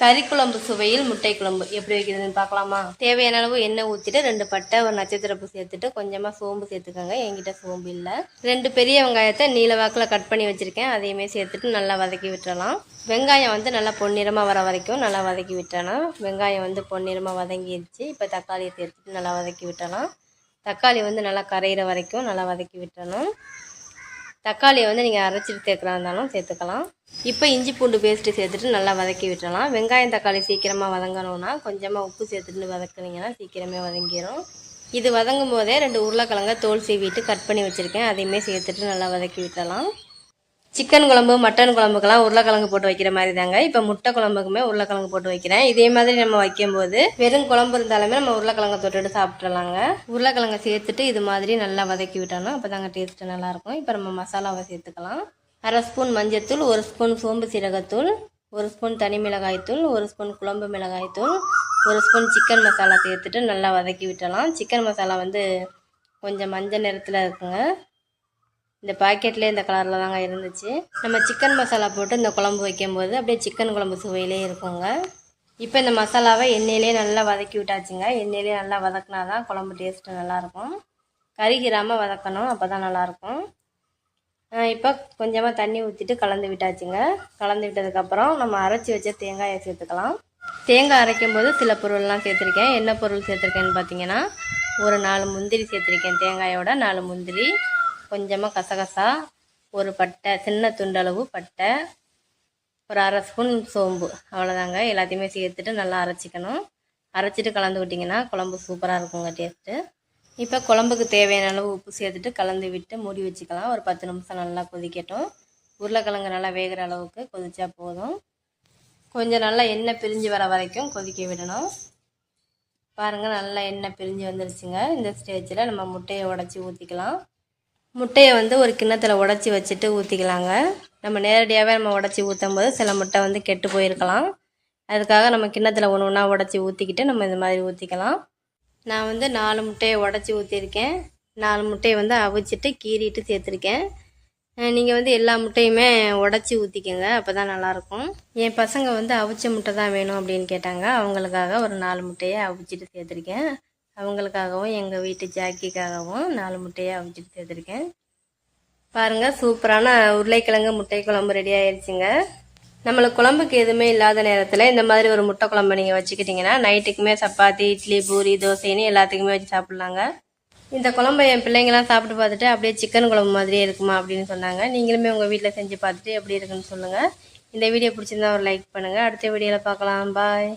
கறி குழம்பு சுவையில் முட்டை குழம்பு எப்படி வைக்கிறதுன்னு பார்க்கலாமா? தேவையான அளவு எண்ணெய் ஊற்றிட்டு ரெண்டு பட்டை ஒரு நட்சத்திரப்பு சேர்த்துட்டு கொஞ்சமாக சோம்பு சேர்த்துக்கோங்க. என்கிட்ட சோம்பு இல்லை. ரெண்டு பெரிய வெங்காயத்தை நீல வாக்கில் கட் பண்ணி வச்சுருக்கேன். அதையுமே சேர்த்துட்டு நல்லா வதக்கி விட்டுறலாம். வெங்காயம் வந்து நல்லா பொன்னிறமாக வர வரைக்கும் நல்லா வதக்கி விட்டணும் வெங்காயம் வந்து பொன்னிறமாக வதங்கிடுச்சு இப்போ தக்காளியை சேர்த்துட்டு நல்லா வதக்கி விட்டலாம் தக்காளி வந்து நல்லா கரையிற வரைக்கும் நல்லா வதக்கி விட்டணும் தக்காளியை வந்து நீங்கள் அரைச்சிட்டு சேர்க்குறா இருந்தாலும் சேர்த்துக்கலாம் இப்போ இஞ்சி பூண்டு பேஸ்ட்டு சேர்த்துட்டு நல்லா வதக்கி விட்டுறலாம். வெங்காயம் தக்காளி சீக்கிரமாக வதங்கணும்னா கொஞ்சமாக உப்பு சேர்த்துட்டு வதக்குனீங்கன்னா சீக்கிரமே வதங்கிடும் இது வதங்கும் போதே ரெண்டு உருளைக்கிழங்க தோல் சீவிட்டு கட் பண்ணி வச்சுருக்கேன். அதையுமே சேர்த்துட்டு நல்லா வதக்கி விட்டுறலாம். சிக்கன் குழம்பு மட்டன் குழம்புக்கெல்லாம் உருளைக்கிழங்கு போட்டு வைக்கிற மாதிரி தாங்க இப்போ முட்டை குழம்புக்குமே உருளைக்கிழங்கு போட்டு வைக்கிறேன். இதே மாதிரி நம்ம வைக்கும்போது வெறும் குழம்பு இருந்தாலுமே நம்ம உருளைக்கிழங்க தொட்டுட்டு சாப்பிட்றலாங்க உருளைக்கிழங்க சேர்த்துட்டு இது மாதிரி நல்லா வதக்கி விட்டோம்னா அப்போ தாங்க டேஸ்ட்டு நல்லாயிருக்கும். இப்போ நம்ம மசாலாவை சேர்த்துக்கலாம். அரை ஸ்பூன் மஞ்சத்தூள் ஒரு ஸ்பூன் சோம்பு சீரகத்தூள் ஒரு ஸ்பூன் தனி மிளகாய்த்தூள் ஒரு ஸ்பூன் குழம்பு மிளகாய்த்தூள் ஒரு ஸ்பூன் சிக்கன் மசாலா சேர்த்துட்டு நல்லா வதக்கி விட்டலாம். சிக்கன் மசாலா வந்து கொஞ்சம் மஞ்சள் நிறத்தில் இருக்குங்க. இந்த பாக்கெட்லேயே இந்த கலரில் தாங்க இருந்துச்சு. நம்ம சிக்கன் மசாலா போட்டு இந்த குழம்பு வைக்கும்போது அப்படியே சிக்கன் குழம்பு சுவையிலே இருக்குங்க. இப்போ இந்த மசாலாவை எண்ணெயிலே நல்லா வதக்கி விட்டாச்சுங்க. எண்ணெயிலே நல்லா வதக்கினா தான் குழம்பு டேஸ்ட்டு நல்லாயிருக்கும். கருகிராமல் வதக்கணும் அப்போ தான் நல்லாயிருக்கும் இப்போ கொஞ்சமாக தண்ணி ஊற்றிட்டு கலந்து விட்டாச்சுங்க. கலந்து விட்டதுக்கப்புறம் நம்ம அரைச்சி வச்ச தேங்காயை சேர்த்துக்கலாம். தேங்காய் அரைக்கும் போது சில பொருள்லாம் சேர்த்துருக்கேன். என்ன பொருள் சேர்த்துருக்கேன்னு பார்த்தீங்கன்னா ஒரு நாலு முந்திரி சேர்த்துருக்கேன் தேங்காயோட நாலு முந்திரி. கொஞ்சமாக கசகசா ஒரு பட்டை சின்ன துண்டளவு பட்டை ஒரு அரை ஸ்பூன் சோம்பு. அவ்வளோதாங்க எல்லாத்தையுமே சேர்த்துட்டு நல்லா அரைச்சிக்கணும். அரைச்சிட்டு கலந்து விட்டிங்கன்னா குழம்பு சூப்பராக இருக்குங்க டேஸ்ட்டு இப்போ குழம்புக்கு தேவையான அளவு உப்பு சேர்த்துட்டு கலந்து விட்டு மூடி வச்சுக்கலாம். ஒரு பத்து நிமிஷம் நல்லா கொதிக்கட்டும். உருளைக்கிழங்கு நல்லா வேகிற அளவுக்கு கொதிச்சா போதும். கொஞ்சம் நல்லா எண்ணெய் பிரிஞ்சு வர வரைக்கும் கொதிக்க விடணும். பாருங்கள் நல்லா எண்ணெய் பிரிஞ்சு வந்துருச்சுங்க. இந்த ஸ்டேஜில் நம்ம முட்டையை உடச்சி ஊற்றிக்கலாம் முட்டையை வந்து ஒரு கிண்ணத்தில் உடச்சி வச்சுட்டு ஊற்றிக்கலாங்க நம்ம நேரடியாகவே நம்ம உடச்சி ஊற்றும் போது சில முட்டை வந்து கெட்டு போயிருக்கலாம். அதுக்காக நம்ம கிண்ணத்தில் ஒன்று ஒன்றா உடச்சி ஊற்றிக்கிட்டு நம்ம இந்த மாதிரி ஊற்றிக்கலாம் நான் வந்து நாலு முட்டையை உடச்சி ஊற்றிருக்கேன் நாலு முட்டையை வந்து அவிச்சிட்டு கீறிட்டு சேர்த்துருக்கேன். நீங்கள் வந்து எல்லா முட்டையுமே உடச்சி ஊற்றிக்கோங்க அப்போ தான் நல்லாயிருக்கும். என் பசங்க வந்து அவிச்ச முட்டை தான் வேணும் அப்படின்னு கேட்டாங்க. அவங்களுக்காக ஒரு நாலு முட்டையை அவிச்சிட்டு சேர்த்துருக்கேன். அவங்களுக்காகவும் எங்கள் வீட்டு ஜாக்கிக்காகவும் நாலு முட்டையை அவிச்சிட்டு சேர்த்துருக்கேன் பாருங்கள் சூப்பரான உருளைக்கிழங்கு முட்டை குழம்பு ரெடி ஆயிடுச்சுங்க நம்மளுக்கு குழம்புக்கு எதுவுமே இல்லாத நேரத்தில் இந்த மாதிரி ஒரு முட்டை குழம்பு நீங்கள் வச்சுக்கிட்டிங்கன்னா நைட்டுக்குமே சப்பாத்தி இட்லி பூரி தோசைன்னு எல்லாத்துக்குமே வச்சு சாப்பிட்லாங்க. இந்த குழம்பை என் பிள்ளைங்களாம் சாப்பிட்டு பார்த்துட்டு அப்படியே சிக்கன் குழம்பு மாதிரியே இருக்குமா அப்படின்னு சொன்னாங்க. நீங்களுமே உங்கள் வீட்டில் செஞ்சு பார்த்துட்டு எப்படி இருக்குன்னு சொல்லுங்கள் இந்த வீடியோ பிடிச்சிருந்தா ஒரு லைக் பண்ணுங்கள் அடுத்த வீடியோவில் பார்க்கலாம். பாய்